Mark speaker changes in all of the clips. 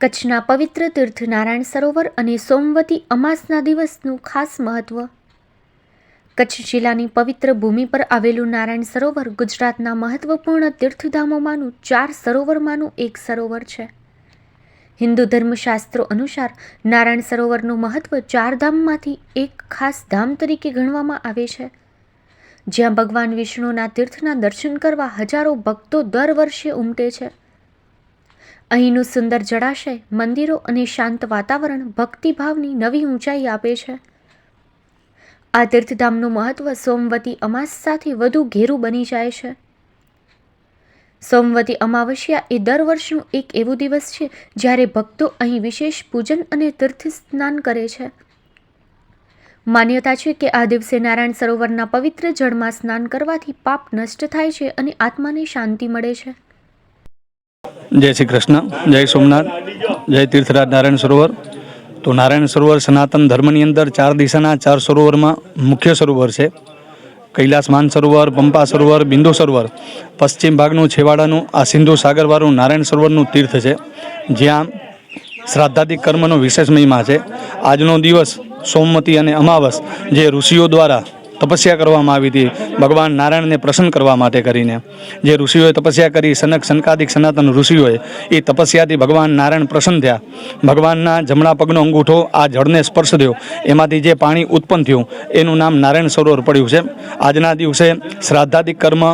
Speaker 1: કચ્છના પવિત્ર તીર્થ નારાયણ સરોવર અને સોમવતી અમાસના દિવસનું ખાસ મહત્વ. કચ્છ જિલ્લાની પવિત્ર ભૂમિ પર આવેલું નારાયણ સરોવર ગુજરાતના મહત્વપૂર્ણ તીર્થધામોમાંનું ચાર સરોવરમાંનું એક સરોવર છે. હિન્દુ ધર્મશાસ્ત્રો અનુસાર નારાયણ સરોવરનું મહત્વ ચાર ધામમાંથી એક ખાસ ધામ તરીકે ગણવામાં આવે છે. જ્યાં ભગવાન વિષ્ણુના તીર્થના દર્શન કરવા હજારો ભક્તો દર વર્ષે ઉમટે છે. અહીંનું સુંદર જળાશય, મંદિરો અને શાંત વાતાવરણ ભક્તિભાવની નવી ઊંચાઈ આપે છે. આ તીર્થધામનું મહત્વ સોમવતી અમાસ સાથે વધુ ઘેરું બની જાય છે. સોમવતી અમાવસ્યા એ દર વર્ષનું એક એવું દિવસ છે જ્યારે ભક્તો અહીં વિશેષ પૂજન અને તીર્થ સ્નાન કરે છે. માન્યતા છે કે આ દિવસે નારાયણ સરોવરના પવિત્ર જળમાં સ્નાન કરવાથી પાપ નષ્ટ થાય છે અને આત્માને શાંતિ મળે છે.
Speaker 2: જય શ્રી કૃષ્ણ, જય સોમનાથ, જય તીર્થરાજ નારાયણ સરોવર. તો નારાયણ સરોવર સનાતન ધર્મની અંદર ચાર દિશાના ચાર સરોવરમાં મુખ્ય સરોવર છે. કૈલાસ માન સરોવર, પંપા સરોવર, બિંદુ સરોવર. પશ્ચિમ ભાગનું છેવાડાનું આ સિંધુ સાગરવાળું નારાયણ સરોવરનું તીર્થ છે. જ્યાં શ્રાદ્ધાદિક કર્મનો વિશેષ મહિમા છે. આજનો દિવસ સોમવતી અને અમાવસ જે ઋષિઓ દ્વારા તપસ્યા કરવામાં આવી હતી. ભગવાન નારાયણને પ્રસન્ન કરવા માટે કરીને. જે ઋષિઓએ તપસ્યા કરી, સનક સનકાદિક સનાતન ઋષિઓએ, એ તપસ્યાથી ભગવાન નારાયણ પ્રસન્ન થયા. ભગવાનના જમણા પગનો અંગૂઠો આ જળને સ્પર્શ થયો એમાંથી જે પાણી ઉત્પન્ન થયું, એનું નામ નારાયણ સરોવર પડ્યું છે. આજના દિવસે શ્રાદ્ધાદિક કર્મ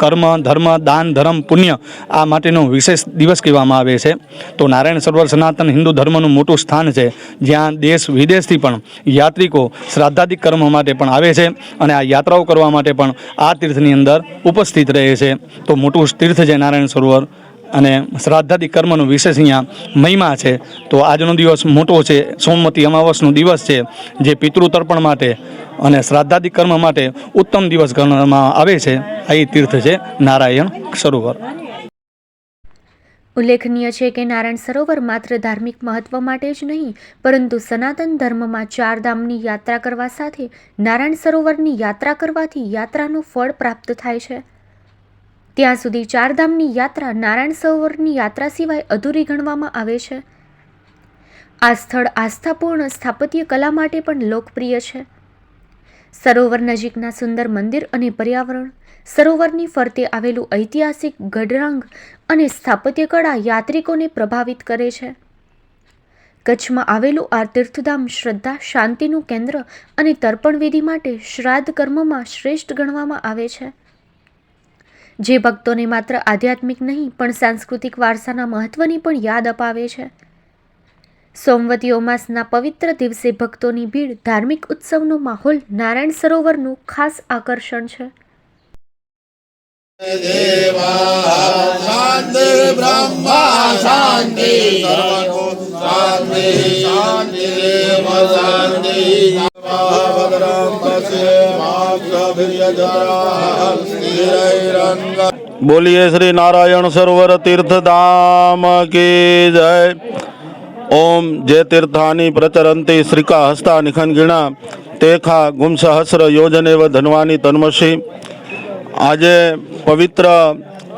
Speaker 2: કર્મ, ધર્મ, દાન, ધર્મ, પુણ્ય આ માટેનો વિશેષ દિવસ કહેવામાં આવે છે. તો નારાયણ સરોવર સનાતન હિન્દુ ધર્મનું મોટું સ્થાન છે, જ્યાં દેશ વિદેશથી પણ યાત્રિકો શ્રાદ્ધાદિક કર્મ માટે પણ આવે છે અને આ યાત્રાઓ કરવા માટે પણ આ તીર્થની અંદર ઉપસ્થિત રહે છે. તો મોટું તીર્થ છે નારાયણ સરોવર. અને શ્રાદ્ધાદિક કર્મનો વિશેષ અહીંયા મહિમા છે. તો આજનો દિવસ મોટો છે. સોમવતી અમાવસનો દિવસ છે, જે પિતૃતર્પણ માટે અને શ્રાદ્ધાદિક કર્મ માટે ઉત્તમ દિવસ ગણવામાં આવે છે. આ તીર્થ છે નારાયણ સરોવર.
Speaker 1: ઉલ્લેખનીય છે કે નારાયણ સરોવર માત્ર ધાર્મિક મહત્વ માટે જ નહીં, પરંતુ સનાતન ધર્મમાં ચાર ધામની યાત્રા કરવા સાથે નારાયણ સરોવરની યાત્રા કરવાથી યાત્રાનું ફળ પ્રાપ્ત થાય છે. ત્યાં સુધી ચારધામની યાત્રા નારાયણ સરોવરની યાત્રા સિવાય અધૂરી ગણવામાં આવે છે. આ સ્થળ આસ્થાપૂર્ણ સ્થાપત્ય કલા માટે પણ લોકપ્રિય છે. સરોવર નજીકના સુંદર મંદિર અને પર્યાવરણ, સરોવરની ફરતે આવેલું ઐતિહાસિક ગઢરંગ અને સ્થાપત્ય કળા યાત્રિકોને પ્રભાવિત કરે છે. કચ્છમાં આવેલું આ તીર્થધામ શ્રદ્ધા, શાંતિનું કેન્દ્ર અને તર્પણ વિધિ માટે શ્રાદ્ધ કર્મમાં શ્રેષ્ઠ ગણવામાં આવે છે. જે ભક્તોને માત્ર આધ્યાત્મિક નહીં, પણ સાંસ્કૃતિક વારસાના મહત્વની પણ યાદ અપાવે છે. સોમવતી અમાસના પવિત્ર દિવસે ભક્તોની ભીડ, ધાર્મિક ઉત્સવનો માહોલ, નારાયણ સરોવરનું ખાસ આકર્ષણ છે.
Speaker 3: શાંતિ બ્રહ્મા શાંતિ શાંતિ
Speaker 4: બોલીએ શ્રી નારાયણ સરોવર તીર્થધામ કી જય. ઓમ જે તીર્થાની પ્રચરંતી શ્રીકા હસ્તા નિખંગીણા તેખા ગુમસહસ્ર યોજનેવ ધનવાની તન્મસી આજે પવિત્ર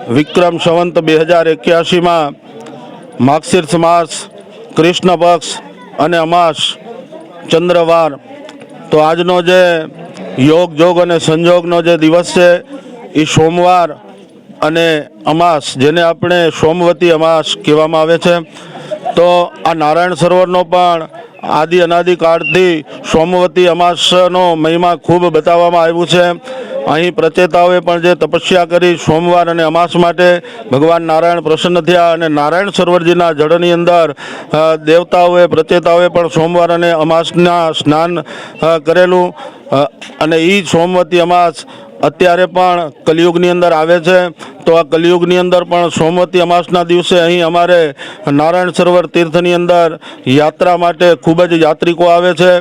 Speaker 4: વિક્રમ સંવંત બે હજાર એક્યાસીમાં માક્ષીર્ષ માસ કૃષ્ણ પક્ષ અને અમાસ ચંદ્રવાર. તો આજનો જે યોગ, જોગ અને સંજોગનો જે દિવસ છે એ સોમવાર અને અમાસ, જેને આપણે સોમવતી અમાસ કહેવામાં આવે છે, તો આ નારાયણ સરોવરનો પણ આદિ અનાદિકાળથી સોમવતી અમાસનો મહિમા ખૂબ બતાવવામાં આવ્યું છે. અહીં પ્રચેતાઓએ પણ જે તપસ્યા કરી સોમવાર અને અમાસ માટે ભગવાન નારાયણ પ્રસન્ન થયા અને નારાયણ સરોવરજીના જળની અંદર દેવતાઓએ, પ્રચેતાઓએ પણ સોમવાર અને અમાસના સ્નાન કરેલું. અને એ સોમવતી અમાસ અત્યારે પણ કલિયુગની અંદર આવે છે. તો આ કલિયુગની અંદર પણ સોમવતી અમાસના દિવસે અહીં અમારે નારાયણ સરોવર તીર્થની અંદર યાત્રા માટે ખૂબ જ યાત્રિકો આવે છે.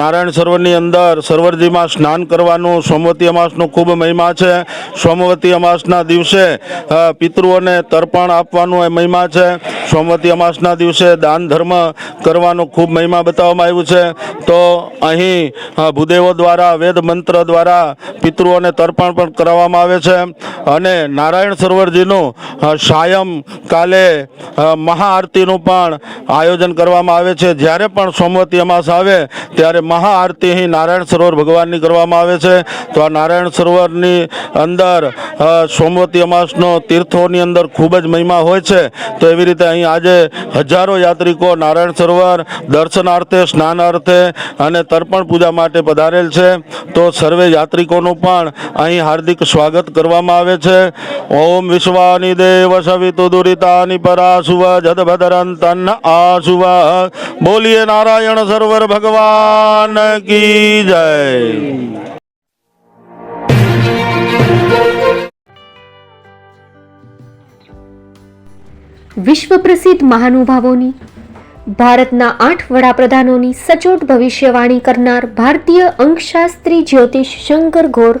Speaker 4: નારાયણ સરોવરની અંદર સરોવરજીમાં સ્નાન કરવાનું સોમવતી અમાસનો ખૂબ મહિમા છે. સોમવતી અમાસના દિવસે પિતૃઓને તર્પણ આપવાનું એ મહિમા છે. સોમવતી અમાસના દિવસે દાન ધર્મ કરવાનો ખૂબ મહિમા બતાવવામાં આવ્યું છે. તો અહીં ભૂદેવો દ્વારા, વેદ મંત્ર દ્વારા પિતૃઓને તર્પણ પણ કરાવવામાં આવે છે. અને નારાયણ સરોવરજીનું અ, સાયમ કાલે મહાઆરતીનું પણ આયોજન કરવામાં આવે છે. જ્યારે પણ સોમવતી અમાસ આવે ત્યારે મહાઆરતી અહીં નારાયણ સરોવર ભગવાનની કરવામાં આવે છે. તો આ નારાયણ સરોવરની અંદર સોમવતી અમાસનો તીર્થોની અંદર ખૂબ જ મહિમા હોય છે. તો એવી રીતે અહીં આજે હજારો યાત્રિકો નારાયણ સરોવર દર્શનાર્થે સ્નાનાર્થે અને તર્પણ પૂજા માટે પધારેલ છે. તો સર્વે યાત્રિકોનું પણ અહીં હાર્દિક સ્વાગત કરવામાં આવે છે. ઓમ વિશ્વાની દેવ સવિતુ દુરિતાની પરાશુવ જદભદરન તન્ન આશુવ બોલીએ નારાયણ સરોવર ભગવાન કી જય
Speaker 1: વિશ્વ પ્રસિદ્ધ મહાનુભાવોની, ભારતના આઠ વડાપ્રધાનોની સચોટ ભવિષ્યવાણી કરનાર ભારતીય અંકશાસ્ત્રી જ્યોતિષ શંકર ઘોર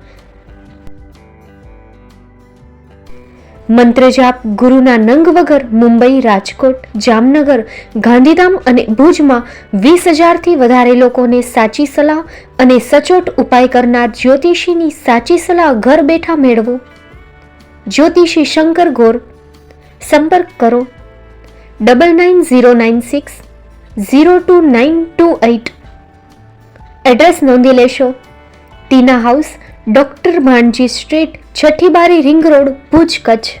Speaker 1: મંત્રજાપ ગુરુના નંગ વગર મુંબઈ, રાજકોટ, જામનગર, ગાંધીધામ અને ભુજમાં વીસ હજારથી વધારે લોકોને સાચી સલાહ અને સચોટ ઉપાય કરનાર જ્યોતિષીની સાચી સલાહ ઘર બેઠા મેળવો. જ્યોતિષી શંકર ગોર, સંપર્ક કરો. Double nine zero nine six zero two nine two eight address નોંધી લેશો. Tina house, doctor Bhanji street, છઠ્ઠી બારી ring road, Bhuj Kutch.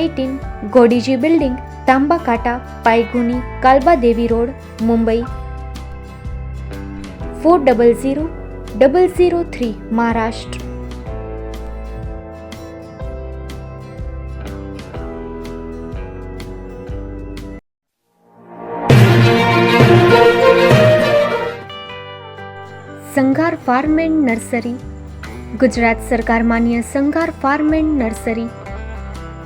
Speaker 1: eighteen, Godiji building Tamba Kanta Paydhuni Kalbadevi road, Mumbai. Four double zero double zero three, Maharashtra. Sanghar farm and nursery. Gujarat સરકાર માન્ય સંઘાર farm and nursery.